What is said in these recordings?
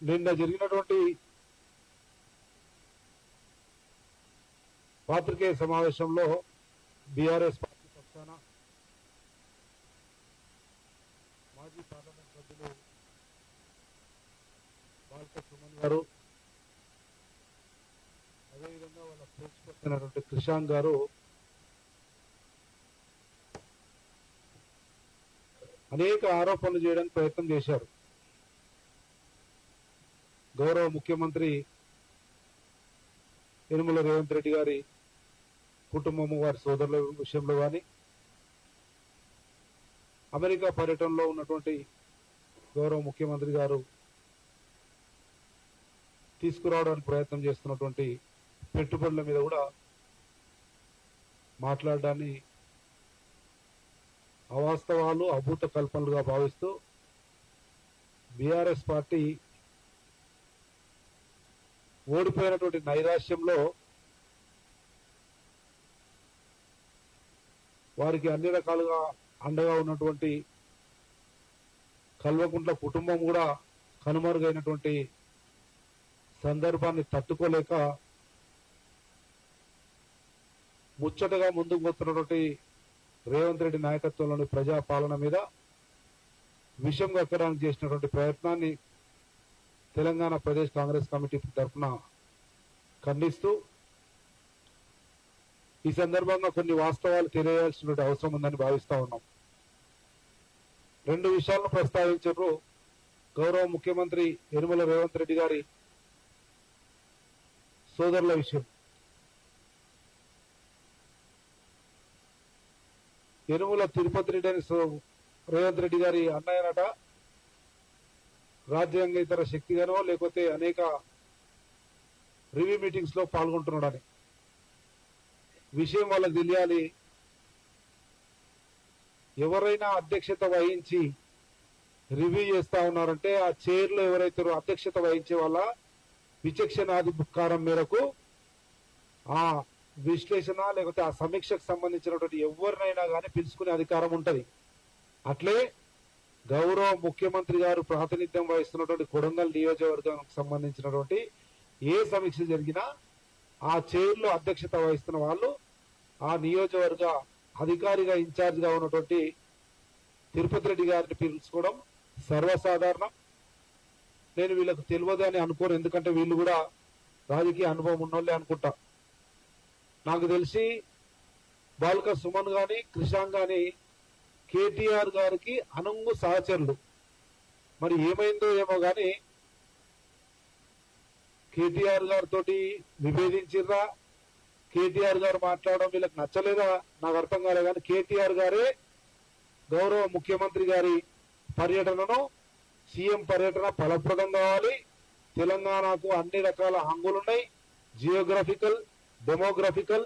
నిన్న జరిగినటువంటి పాత్రికేయ సమావేశంలో బీఆర్ఎస్ పార్టీ పక్షాన మాజీ పార్లమెంట్ సభ్యులు బాల్క సుమన్ గారు అదేవిధంగా వాళ్ళ స్పోక్స్ పర్సన్ క్రిషాంక్ గారు అనేక ఆరోపణలు చేయడానికి ప్రయత్నం చేశారు. గౌరవ ముఖ్యమంత్రి యనుమల రేవంత్ రెడ్డి గారి కుటుంబము వారి సోదరుల విషయంలో కానీ అమెరికా పర్యటనలో ఉన్నటువంటి గౌరవ ముఖ్యమంత్రి గారు తీసుకురావడానికి ప్రయత్నం చేస్తున్నటువంటి పెట్టుబడుల మీద కూడా మాట్లాడడాన్ని అవాస్తవాలు అభూత కల్పనలుగా భావిస్తూ బీఆర్ఎస్ పార్టీ ఓడిపోయినటువంటి నైరాశ్యంలో వారికి అన్ని రకాలుగా అండగా ఉన్నటువంటి కల్వకుంట్ల కుటుంబం కూడా కనుమరుగైనటువంటి సందర్భాన్ని తట్టుకోలేక ముచ్చటగా ముందుకు పోతున్నటువంటి రేవంత్ రెడ్డి నాయకత్వంలోని ప్రజా పాలన మీద విషం కక్కడానికి చేసినటువంటి ప్రయత్నాన్ని తెలంగాణ ప్రదేశ్ కాంగ్రెస్ కమిటీ తరఫున ఖండిస్తూ ఈ సందర్భంగా కొన్ని వాస్తవాలు తెలియాల్సిన అవసరం ఉందని భావిస్తా ఉన్నాం. రెండు విషయాలను ప్రస్తావించారు గౌరవ ముఖ్యమంత్రి యనుమల రేవంత్ రెడ్డి గారి సోదరుల విషయం. యనుమల తిరుపతి రెడ్డి అని రేవంత్ రెడ్డి గారి అన్నయ్యనట. రాజ్యాంగేతర శక్తిగానో లేకపోతే అనేక రివ్యూ మీటింగ్స్లో పాల్గొంటున్నాడని. విషయం వాళ్ళకి తెలియాలి. ఎవరైనా అధ్యక్షత వహించి రివ్యూ చేస్తా ఉన్నారంటే ఆ చైర్లో ఎవరైతే అధ్యక్షత వహించే వాళ్ళ విచక్షణాధికారం మేరకు ఆ విశ్లేషణ లేకపోతే ఆ సమీక్షకు సంబంధించినటువంటి ఎవరినైనా కానీ పిలుచుకునే అధికారం ఉంటుంది. అట్లే గౌరవ ముఖ్యమంత్రి గారు ప్రాతినిధ్యం వహిస్తున్నటువంటి కొడంగల్ నియోజకవర్గానికి సంబంధించినటువంటి ఏ సమీక్ష జరిగినా ఆ చైర్లో అధ్యక్షత వహిస్తున్న వాళ్ళు ఆ నియోజకవర్గ అధికారిగా ఇన్ఛార్జ్గా ఉన్నటువంటి తిరుపతి రెడ్డి గారిని పిలుచుకోవడం సర్వసాధారణం. నేను వీళ్ళకు తెలియదు అని అనుకోను ఎందుకంటే వీళ్ళు కూడా రాజకీయ అనుభవం ఉన్నోళ్ళే అనుకుంటా. నాకు తెలిసి బాల్క సుమన్ కానీ కృషాంగ్ కానీ కేటీఆర్ గారికి అనుంగు సహచరులు. మరి ఏమైందో ఏమో కానీ కేటీఆర్ గారితో విభేదించిర్రా? కేటీఆర్ గారు మాట్లాడడం వీళ్ళకి నచ్చలేదా? నాకు అర్థం కాలే కానీ కేటీఆర్ గారే గౌరవ ముఖ్యమంత్రి గారి పర్యటనను సీఎం పర్యటన ఫలప్రదం కావాలి. తెలంగాణకు అన్ని రకాల హంగులున్నాయి. జియోగ్రఫికల్ డెమోగ్రఫికల్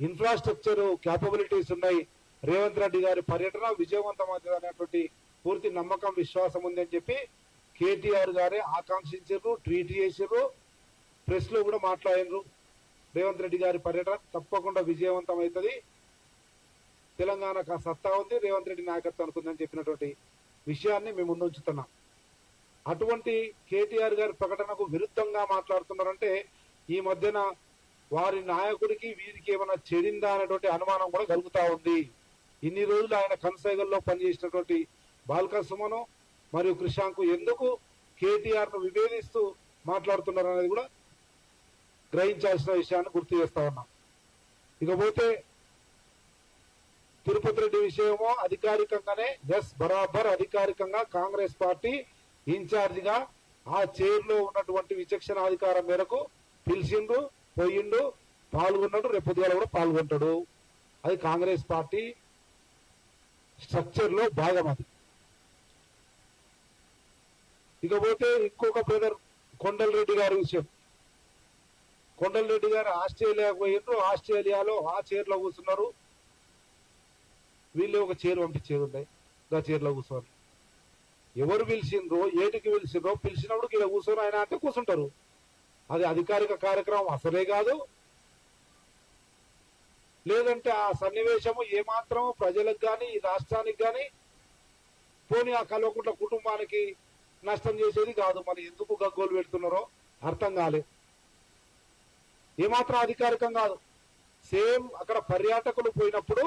ఇన్ఫ్రాస్ట్రక్చర్ క్యాపబిలిటీస్ ఉన్నాయి. రేవంత్ రెడ్డి గారి పర్యటన విజయవంతమవుతుంది అనేటువంటి పూర్తి నమ్మకం విశ్వాసం ఉంది అని చెప్పి కేటీఆర్ గారే ఆకాంక్షించారు ట్వీట్ చేసారు ప్రెస్లో కూడా మాట్లాడినారు రేవంత్ రెడ్డి గారి పర్యటన తప్పకుండా విజయవంతం అవుతుంది తెలంగాణకు సత్తా ఉంది రేవంత్ రెడ్డి నాయకత్వం అనుకుందని చెప్పినటువంటి విషయాన్ని మేము ముందుంచుతున్నాం అటువంటి కేటీఆర్ గారి ప్రకటనకు విరుద్ధంగా మాట్లాడుతున్నారంటే ఈ మధ్యన వారి నాయకుడికి వీరికి ఏమైనా చెడిందా అనేటువంటి అనుమానం కూడా కలుగుతా ఉంది. ఇన్ని రోజులు ఆయన కనసైగల్లో పనిచేసినటువంటి బాల్కా సుమను మరియు కృషాంకు ఎందుకు కేటీఆర్ను విభేదిస్తూ మాట్లాడుతున్నారు అనేది కూడా గ్రహించాల్సిన విషయాన్ని గుర్తు చేస్తా ఉన్నాం. ఇకపోతే తిరుపతి రెడ్డి విషయమో అధికారికంగానే ఎస్ బరాబర్ అధికారికంగా కాంగ్రెస్ పార్టీ ఇన్ఛార్జిగా ఆ చైర్లో ఉన్నటువంటి విచక్షణ అధికారం మేరకు పిలిచిండు పోయిండు పాల్గొన్నాడు రేపు పొద్దుగాల కూడా పాల్గొంటాడు. అది కాంగ్రెస్ పార్టీ స్ట్రక్చర్లో భాగం అది. ఇకపోతే ఇంకొక బ్రదర్ కొండల్ రెడ్డి గారి విషయం. కొండల్ రెడ్డి గారు ఆస్ట్రేలియాకు పోయిండ్రు. ఆస్ట్రేలియాలో ఆ చైర్లో కూర్చున్నారు. వీళ్ళు ఒక చైర్ పంపించేది ఉన్నాయి. ఆ చైర్లో ఎవరు పిలిచిండ్రో ఏటికి పిలిచిండ్రో పిలిచినప్పుడు ఇలా కూర్చొని ఆయన అంటే కూర్చుంటారు. అది అధికారిక కార్యక్రమం అసలే కాదు. లేదంటే ఆ సన్నివేశము ఏమాత్రము ప్రజలకు కానీ ఈ రాష్ట్రానికి కానీ పోనీ ఆ కల్వకుంట్ల కుటుంబానికి నష్టం చేసేది కాదు. మరి ఎందుకు గగ్గోలు పెడుతున్నారో అర్థం కాలే. ఏమాత్రం అధికారికం కాదు. సేమ్ అక్కడ పర్యాటకులు పోయినప్పుడు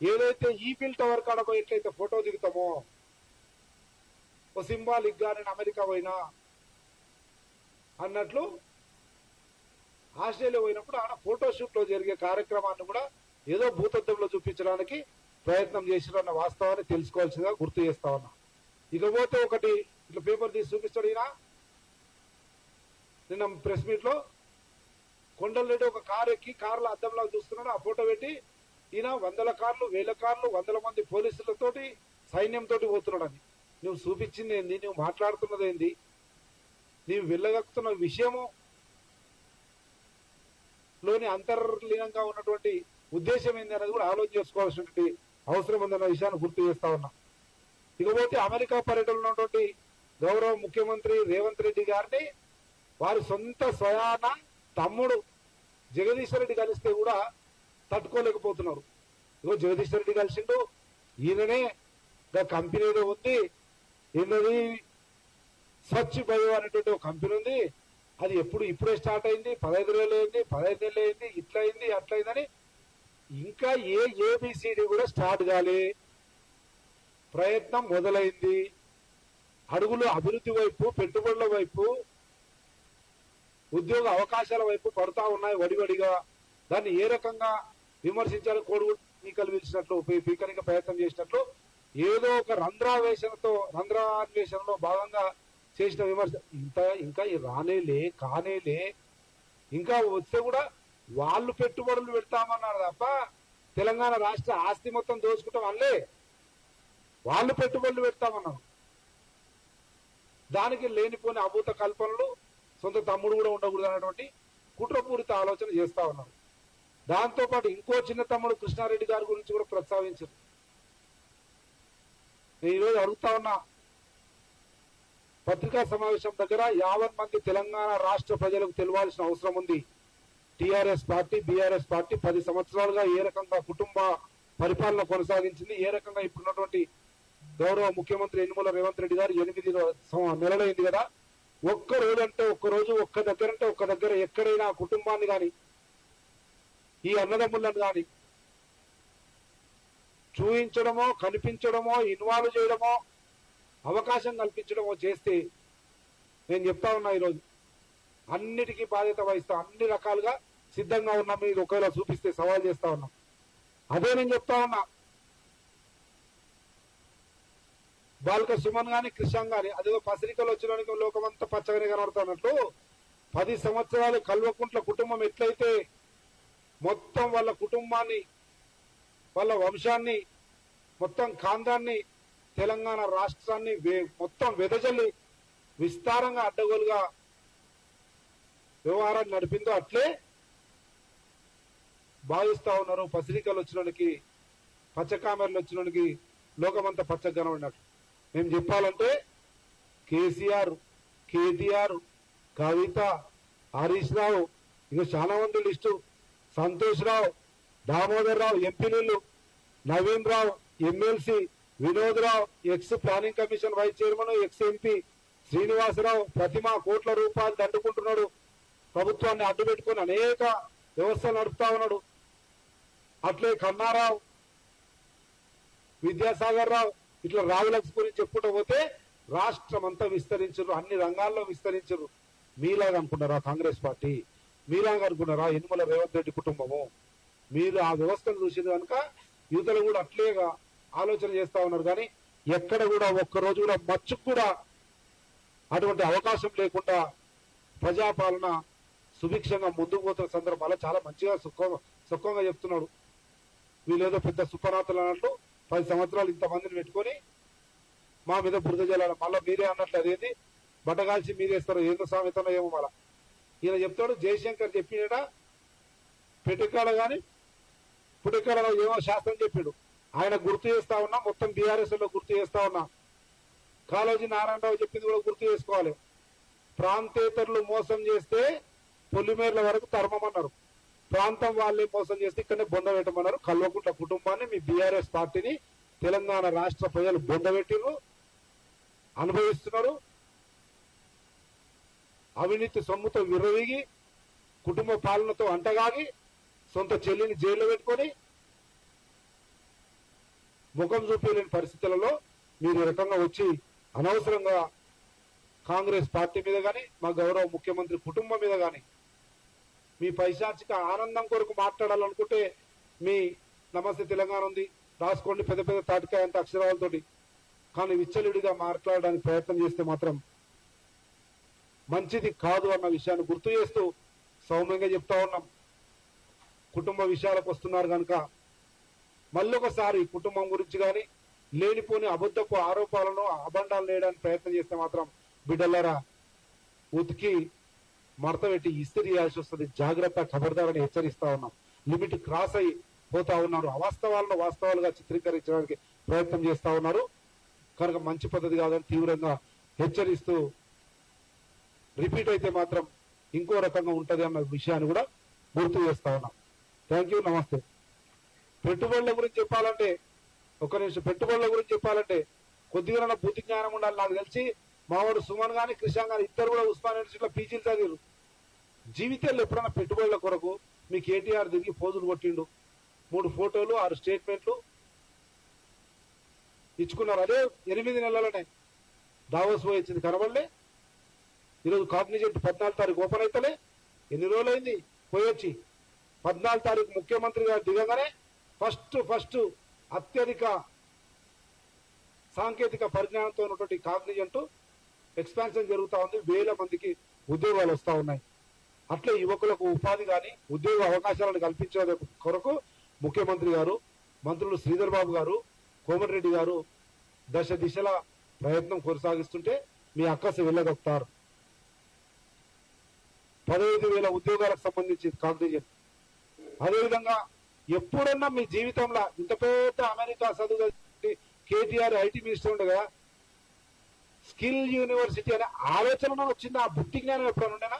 ఏదైతే ఈఫిల్ టవర్ కాడ ఎట్లయితే ఫోటో దిగుతామో ఓ సింబాలిక్గా నేను అమెరికా పోయినా అన్నట్లు ఆస్ట్రేలియా పోయినప్పుడు ఆడ ఫోటోషూట్లో జరిగే కార్యక్రమాన్ని కూడా ఏదో భూతత్వంలో చూపించడానికి ప్రయత్నం చేసిరన్న వాస్తవాన్ని తెలుసుకోవాల్సిందిగా గుర్తు చేస్తా ఉన్నా. ఇకపోతే ఒకటి ఇట్లా పేపర్ తీసి చూపిస్తాడు ఈయన. నిన్న ప్రెస్ మీట్లో కొండలరెడ్డి ఒక కారు ఎక్కి కారులో అద్దంలాగా చూస్తున్నాడు. ఆ ఫోటో పెట్టి ఈయన వందల కార్లు వేల కార్లు వందల మంది పోలీసులతోటి సైన్యంతో పోతున్నాడని. నువ్వు చూపించింది ఏంది? నువ్వు మాట్లాడుతున్నది ఏంది? నీవు వెళ్ళగక్కుతున్న విషయము లోని అంతర్లీనంగా ఉన్నటువంటి ఉద్దేశం ఏంది అనేది కూడా ఆలోచన చేసుకోవాల్సినటువంటి అవసరం ఉందన్న విషయాన్ని గుర్తు చేస్తా ఉన్నాం. ఇకపోతే అమెరికా పర్యటనలో ఉన్నటువంటి గౌరవ ముఖ్యమంత్రి రేవంత్ రెడ్డి గారిని వారి సొంత స్వయాన తమ్ముడు జగదీశ్వర్ రెడ్డి కలిస్తే కూడా తట్టుకోలేకపోతున్నారు. ఇగో జగదీశ్వర్ రెడ్డి కలిసిండు ఈయననే కంపెనీలో కంపెనీ ఉంది ఈయనది స్వచ్ఛ బయో అనేటువంటి ఒక కంపెనీ ఉంది అది ఎప్పుడు ఇప్పుడే స్టార్ట్ అయింది? పదహైదు రోజులు అయింది పదహైదు నెలలు అయింది ఇట్లా అయింది అట్లయిందని ఇంకా ఏ ఏబిసిడి కూడా స్టార్ట్ కాలే. ప్రయత్నం మొదలైంది. అడుగులు అభివృద్ధి వైపు పెట్టుబడుల వైపు ఉద్యోగ అవకాశాల వైపు పడతా ఉన్నాయి వడివడిగా. దాన్ని ఏ రకంగా విమర్శించాలి కోడుగు పీకలు పిలిచినట్లు పీకనిక ప్రయత్నం చేసినట్లు ఏదో ఒక రంధ్రావేశనతో రంధ్రాన్వేషణలో భాగంగా చేసిన విమర్శ ఇంత ఇంకా రానేలే కానేలే ఇంకా వస్తే కూడా వాళ్ళు పెట్టుబడులు పెడతామన్నారు తప్ప తెలంగాణ రాష్ట్ర ఆస్తి మొత్తం దోచుకుంటాం అనలే. వాళ్ళు పెట్టుబడులు పెడతామన్నారు. దానికి లేనిపోని అభూత కల్పనలు సొంత తమ్ముడు కూడా ఉండకూడదు అనేటువంటి కుట్రపూరిత ఆలోచన చేస్తా ఉన్నారు. దాంతో పాటు ఇంకో చిన్న తమ్ముడు కృష్ణారెడ్డి గారి గురించి కూడా ప్రస్తావించారు. నేను ఈరోజు అడుగుతా ఉన్నా పత్రికా సమావేశం దగ్గర యావత్ మంది తెలంగాణ రాష్ట్ర ప్రజలకు తెలియాల్సిన అవసరం ఉంది. టిఆర్ఎస్ పార్టీ బీఆర్ఎస్ పార్టీ పది సంవత్సరాలుగా ఏ రకంగా కుటుంబ పరిపాలన కొనసాగించింది ఏ రకంగా ఇప్పుడున్నటువంటి గౌరవ ముఖ్యమంత్రి యనమల రేవంత్ రెడ్డి గారు ఎనిమిది నెలలైంది కదా. ఒక్క రోజు అంటే ఒక్క రోజు ఒక్క దగ్గర అంటే ఒక్క దగ్గర ఎక్కడైనా కుటుంబాన్ని కానీ ఈ అన్నదమ్ములను కానీ చూయించడమో కనిపించడమో ఇన్వాల్వ్ చేయడమో అవకాశం కల్పించడమో చేస్తే నేను చెప్తా ఉన్నా ఈరోజు. అన్నిటికీ బాధ్యత వహిస్తా అన్ని రకాలుగా సిద్ధంగా ఉన్నాం మీరు ఒకవేళ చూపిస్తే సవాల్ చేస్తా ఉన్నాం. అదే నేను చెప్తా ఉన్నా. బాలిక సుమన్ గాని కృష్ణ గాని అదేదో పసిరికలు వచ్చిన లోకమంతా పచ్చగానే కనబడుతున్నట్లు పది సంవత్సరాలు కల్వకుంట్ల కుటుంబం ఎట్లయితే మొత్తం వాళ్ళ కుటుంబాన్ని వాళ్ళ వంశాన్ని మొత్తం కాందాన్ని తెలంగాణ రాష్ట్రాన్ని వే- మొత్తం వెదజల్లి విస్తారంగా అడ్డగోలుగా వ్యవహారాన్ని నడిపిందో అట్లే భావిస్తా ఉన్నారు. పసిరికలు వచ్చినోనికి పచ్చకామెరలు వచ్చినోనికి లోకమంతా పచ్చగనం ఉన్నట్టు మేము చెప్పాలంటే కేసీఆర్ కేటీఆర్ కవిత హరీష్ రావు ఇంకా చాలా మంది లిస్టు. సంతోష్ రావు దామోదర్ రావు ఎంపీలు Naveen Rao MLC Vinod Rao ex planning commission vice chairman ex MP Srinivasarao Pratima కోట్ల రూపాయలు దండుకుంటున్నాడు. ప్రభుత్వాన్ని అడ్డు పెట్టుకుని అనేక వ్యవస్థలు నడుపుతా ఉన్నాడు. అట్లే కన్నారావు విద్యాసాగర్ రావు ఇట్లా రావులక్స్ గురించి చెప్పుకుంటూ పోతే రాష్ట్రం అంతా విస్తరించరు అన్ని రంగాల్లో విస్తరించరు. మీలాగా అనుకున్నారా కాంగ్రెస్ పార్టీ? మీలాగా అనుకున్నారా యనుమల రేవంత్ రెడ్డి కుటుంబము? మీరు ఆ వ్యవస్థను చూసింది కనుక యువతలు కూడా అట్లేగా ఆలోచన చేస్తా ఉన్నారు. కానీ ఎక్కడ కూడా ఒక్క రోజు కూడా మచ్చుకు కూడా అటువంటి అవకాశం లేకుండా ప్రజాపాలన సుభిక్షంగా ముందుకు పోతున్న సందర్భాల్లో చాలా మంచిగా సుఖంగా సుఖంగా చెప్తున్నాడు వీళ్ళేదో పెద్ద సుఖనాథులు అన్నట్టు పది సంవత్సరాలు ఇంతమందిని పెట్టుకొని మా మీద బురద జల్లాలి. మళ్ళీ మీరే అన్నట్లు అదేంది? బట్టగాల్చి మీరేస్తారు ఏందో సామెతనో ఏమో మళ్ళా. ఈయన చెప్తాడు జయశంకర్ చెప్పినట పెట్టుకాడ కానీ పుట్టుకాడలో ఏమో శాస్త్రం చెప్పాడు. ఆయన గుర్తు చేస్తా ఉన్నా మొత్తం బీఆర్ఎస్లో గుర్తు చేస్తా ఉన్నా. కాళోజీ నారాయణరావు చెప్పింది కూడా గుర్తు చేసుకోవాలి. ప్రాంతేతరులు మోసం చేస్తే పొలిమేర్ల వరకు తరమమన్నారు. ప్రాంతం వాళ్ళే మోసం చేస్తే ఇక్కడనే బొంద పెట్టమన్నారు. కల్వకుంట్ల కుటుంబాన్ని మీ బీఆర్ఎస్ పార్టీని తెలంగాణ రాష్ట్ర ప్రజలు బొంద అనుభవిస్తున్నారు. అవినీతి సొమ్ముతో విర్రవీగి కుటుంబ పాలనతో అంటగాగి సొంత చెల్లిని జైల్లో పెట్టుకొని ముఖం చూపించలేని పరిస్థితులలో మీరు ఈ రకంగా వచ్చి అనవసరంగా కాంగ్రెస్ పార్టీ మీద కానీ మా గౌరవ ముఖ్యమంత్రి కుటుంబం మీద కానీ మీ పైశాచిక ఆనందం కొరకు మాట్లాడాలనుకుంటే మీ నమస్తే తెలంగాణ ఉంది. రాసుకోండి పెద్ద పెద్ద తాటికాయ అంత అక్షరాలతోటి. కానీ విచ్చలుడిగా మాట్లాడడానికి ప్రయత్నం చేస్తే మాత్రం మంచిది కాదు అన్న విషయాన్ని గుర్తు చేస్తూ సౌమ్యంగా చెప్తా ఉన్నాం. కుటుంబ విషయాలకు వస్తున్నారు కనుక మళ్ళొకసారి కుటుంబం గురించి కానీ లేనిపోని అబద్ధపు ఆరోపాలను అబండాలు వేయడానికి ప్రయత్నం చేస్తే మాత్రం బిడ్డలరా ఉతికి మడత పెట్టి ఇస్త్రీ చేయాల్సి వస్తుంది. జాగ్రత్త ఖబర్దారని హెచ్చరిస్తా ఉన్నాం. లిమిట్ క్రాస్ అయి పోతా ఉన్నారు. అవాస్తవాలను వాస్తవాలుగా చిత్రీకరించడానికి ప్రయత్నం చేస్తా ఉన్నారు. కనుక మంచి పద్ధతి కాదని తీవ్రంగా హెచ్చరిస్తూ రిపీట్ అయితే మాత్రం ఇంకో రకంగా ఉంటుంది అన్న విషయాన్ని కూడా గుర్తు చేస్తా ఉన్నాం. థ్యాంక్ యూ నమస్తే. పెట్టుబడుల గురించి చెప్పాలంటే ఒక నిమిషం పెట్టుబడుల గురించి చెప్పాలంటే కొద్దిగా బుద్ధి జ్ఞానం ఉండాలి నాకు తెలిసి. మావాడు సుమన్ గాని కృష్ణ గాని ఇద్దరు కూడా ఉస్మాన్ యూనివర్సిటీలో పీజీలు చదివారు జీవితంలో ఎప్పుడైనా పెట్టుబడుల కొరకు మీ కేటీఆర్ తిరిగి పోజులు కొట్టిండు. మూడు ఫోటోలు ఆరు స్టేట్మెంట్లు ఇచ్చుకున్నారు. అదే ఎనిమిది నెలలనే దావోస్ పోయి వచ్చింది కనబడలే. ఈరోజు కాగ్నిజెంట్ పద్నాలుగు తారీఖు ఓపెన్ అవుతలే ఎన్ని రోజులైంది? పోయొచ్చి పద్నాలుగు తారీఖు ముఖ్యమంత్రి గారు దిగగానే ఫస్ట్ ఫస్ట్ అత్యధిక సాంకేతిక పరిజ్ఞానంతో ఉన్నటువంటి కాగ్నిజెంట్ ఎక్స్పాన్షన్ జరుగుతూ ఉంది. వేల మందికి ఉద్యోగాలు వస్తూ ఉన్నాయి. అట్లే యువకులకు ఉపాధి కానీ ఉద్యోగ అవకాశాలను కల్పించే కొరకు ముఖ్యమంత్రి గారు మంత్రులు శ్రీధర్ బాబు గారు కోమటిరెడ్డి గారు దశ దిశల ప్రయత్నం కొనసాగిస్తుంటే మీ అక్కస వెళ్ళగొక్తారు పదహైదు వేల ఉద్యోగాలకు సంబంధించి కాగ్నిజెంట్ అదేవిధంగా ఎప్పుడన్నా మీ జీవితంలో ఇంత పెద్ద అమెరికా చదువు కేటీఆర్ ఐటీ మినిస్టర్ ఉండగా స్కిల్ యూనివర్సిటీ అనే ఆలోచన వచ్చింది ఆ బుద్ధి జ్ఞానం ఎప్పుడైనా ఉండేనా?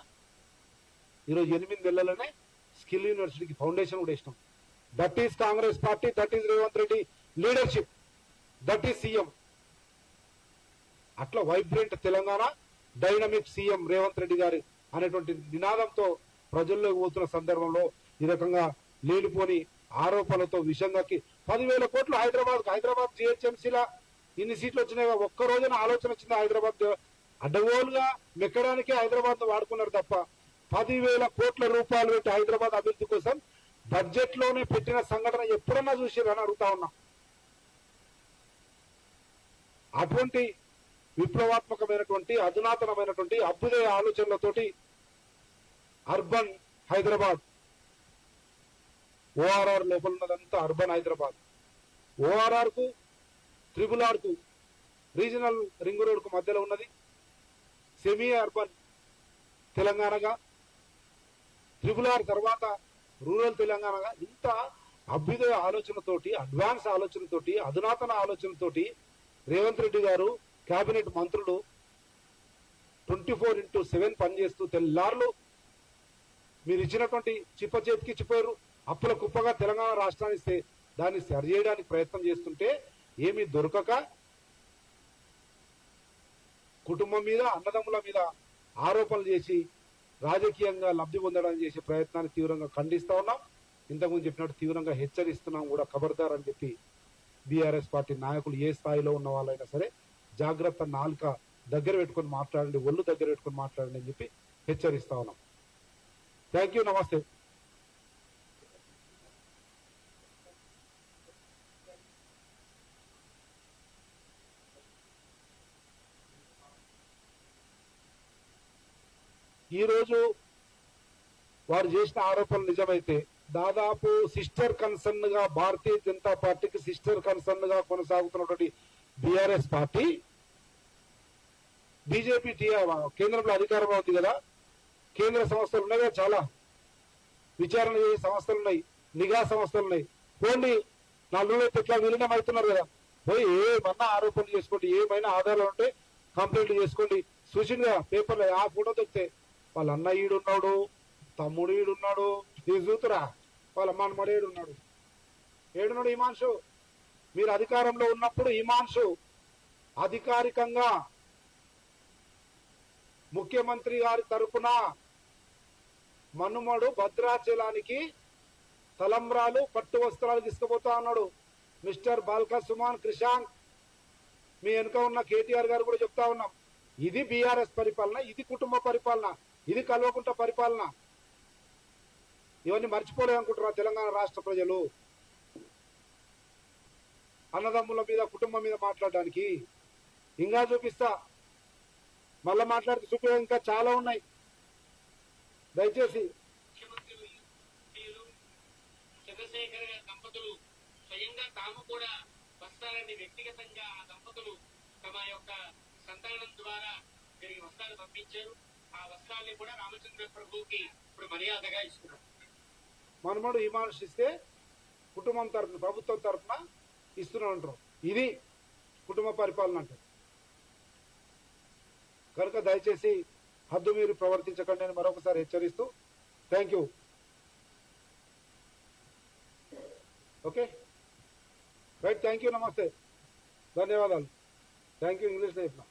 ఈరోజు ఎనిమిది నెలలనే స్కిల్ యూనివర్సిటీకి ఫౌండేషన్ కూడా ఇష్టం that is Congress party that is Revanth Reddy leadership that is CM. అట్లా vibrant Telangana dynamic CM Revanth Reddy గారు అనేటువంటి నినాదంతో ప్రజల్లోకి పోతున్న సందర్భంలో ఈ రకంగా లేనిపోని ఆరోపణలతో విషంగాకి పదివేల కోట్లు హైదరాబాద్ హైదరాబాద్ జిహెచ్ఎంసీలా ఇన్ని సీట్లు వచ్చినాయి. ఒక్క రోజున ఆలోచన వచ్చింది హైదరాబాద్ అడ్డగోలుగా మెక్కడానికి హైదరాబాద్ వాడుకున్నారు తప్ప పదివేల కోట్ల రూపాయలు పెట్టి హైదరాబాద్ అభివృద్ధి కోసం బడ్జెట్లోనే పెట్టిన సంఘటన ఎప్పుడన్నా చూసిరని అడుగుతా ఉన్నా. అటువంటి విప్లవాత్మకమైనటువంటి అధునాతనమైనటువంటి అభ్యుదయ ఆలోచనలతోటి అర్బన్ హైదరాబాద్ ఓఆర్ఆర్ లోపల ఉన్నదంతా అర్బన్ హైదరాబాద్. ఓఆర్ఆర్కు త్రిబుల్ ఆర్కు రీజనల్ రింగ్ రోడ్కు మధ్యలో ఉన్నది. సెమీ అర్బన్ తెలంగాణగా. త్రిబుల్ ఆర్ తర్వాత రూరల్ తెలంగాణగా. ఇంత అభ్యుదయ ఆలోచనతోటి అడ్వాన్స్ ఆలోచనతోటి అధునాతన ఆలోచనతోటి రేవంత్ రెడ్డి గారు కేబినెట్ మంత్రులు ట్వంటీ ఫోర్ ఇంటూ సెవెన్ పనిచేస్తూ తెల్లార్లు మీరు ఇచ్చినటువంటి చిప్ప చేతికి ఇచ్చిపోయారు. అప్పుల కుప్పగా తెలంగాణ రాష్ట్రాన్ని దాన్ని సరిచేయడానికి ప్రయత్నం చేస్తుంటే ఏమీ దొరకక కుటుంబం మీద అన్నదమ్ముల మీద ఆరోపణలు చేసి రాజకీయంగా లబ్ధి పొందడానికి చేసే ప్రయత్నాన్ని తీవ్రంగా ఖండిస్తా ఉన్నాం. ఇంతకుముందు చెప్పినట్టు తీవ్రంగా హెచ్చరిస్తున్నాం కూడా ఖబర్దార్ అని చెప్పి బీఆర్ఎస్ పార్టీ నాయకులు ఏ స్థాయిలో ఉన్న వాళ్ళైనా సరే జాగ్రత్త నాలుక దగ్గర పెట్టుకొని మాట్లాడండి ఒళ్ళు దగ్గర పెట్టుకొని మాట్లాడండి అని చెప్పి హెచ్చరిస్తా ఉన్నాం. థ్యాంక్ యూ నమస్తే. ఈ రోజు వారు చేసిన ఆరోపణలు నిజమైతే దాదాపు సిస్టర్ కన్సర్న్గా భారతీయ జనతా పార్టీకి సిస్టర్ కన్సర్న్గా కొనసాగుతున్నటువంటి బిఆర్ఎస్ పార్టీ బీజేపీ కేంద్రంలో అధికారంలో ఉంది కదా. కేంద్ర సంస్థలు ఉన్నాయి కదా చాలా. విచారణ చేసే సంస్థలు ఉన్నాయి నిఘా సంస్థలు ఉన్నాయి. పోండి నాలుగు ఇట్లా విలీనం అవుతున్నారు కదా. పోయి ఏమన్నా ఆరోపణలు చేసుకోండి ఏమైనా ఆధారాలు ఉంటే కంప్లైంట్లు చేసుకోండి. చూసిందిగా పేపర్లో ఆ ఫోటో దొరికితే వాళ్ళ అన్న ఈడున్నాడు తమ్ముడు ఈడున్నాడు ఇది చూతురా వాళ్ళ మనమడు ఏడున్నాడు ఏడున్నాడు హిమాంశు మీరు అధికారంలో ఉన్నప్పుడు హిమాంశు అధికారికంగా ముఖ్యమంత్రి గారి తరపున మనుమడు భద్రాచలానికి తలంబ్రాలు పట్టు వస్త్రాలు తీసుకుపోతా ఉన్నాడు. మిస్టర్ బాల్కా సుమాన్ క్రిషాంక్ మీ వెనుక ఉన్న కేటీఆర్ గారు కూడా చెప్తా ఉన్నాం. ఇది బీఆర్ఎస్ పరిపాలన ఇది కుటుంబ పరిపాలన. ఇది కల్వకుంట పరిపాలన. ఇవన్నీ మర్చిపోలేదనుకుంటారా తెలంగాణ రాష్ట్ర ప్రజలు. అన్నదమ్ముల మీద కుటుంబం మీద మాట్లాడడానికి. ఇంకా చూపిస్తా. మళ్ళా మాట్లాడితే చూపే ఇంకా చాలా ఉన్నాయి. దయచేసి. చంద్రశేఖర్ దంపతులు స్వయంగా తాము కూడా వ్యక్తిగతంగా ఆ దంపతులు తమ యొక్క సంతానం ద్వారా తిరిగి వస్తారు పంపించారు. వస్త్రాన్ని కూడా రామచంద్ర ప్రభువుకి ఇప్పుడు మర్యాదగా ఇస్తున్నారు మనమడు విమర్శిస్తే కుటుంబం తరఫున ప్రభుత్వం తరఫున ఇస్తున్నాం అంటారు. ఇది కుటుంబ పరిపాలన అంటే. కనుక దయచేసి హద్దు మీరు ప్రవర్తించకండి అని మరొకసారి హెచ్చరిస్తూ thank you. Okay? Right thank you నమస్తే. ధన్యవాదాలు. థ్యాంక్ యూ ఇంగ్లీష్లో చెప్పినా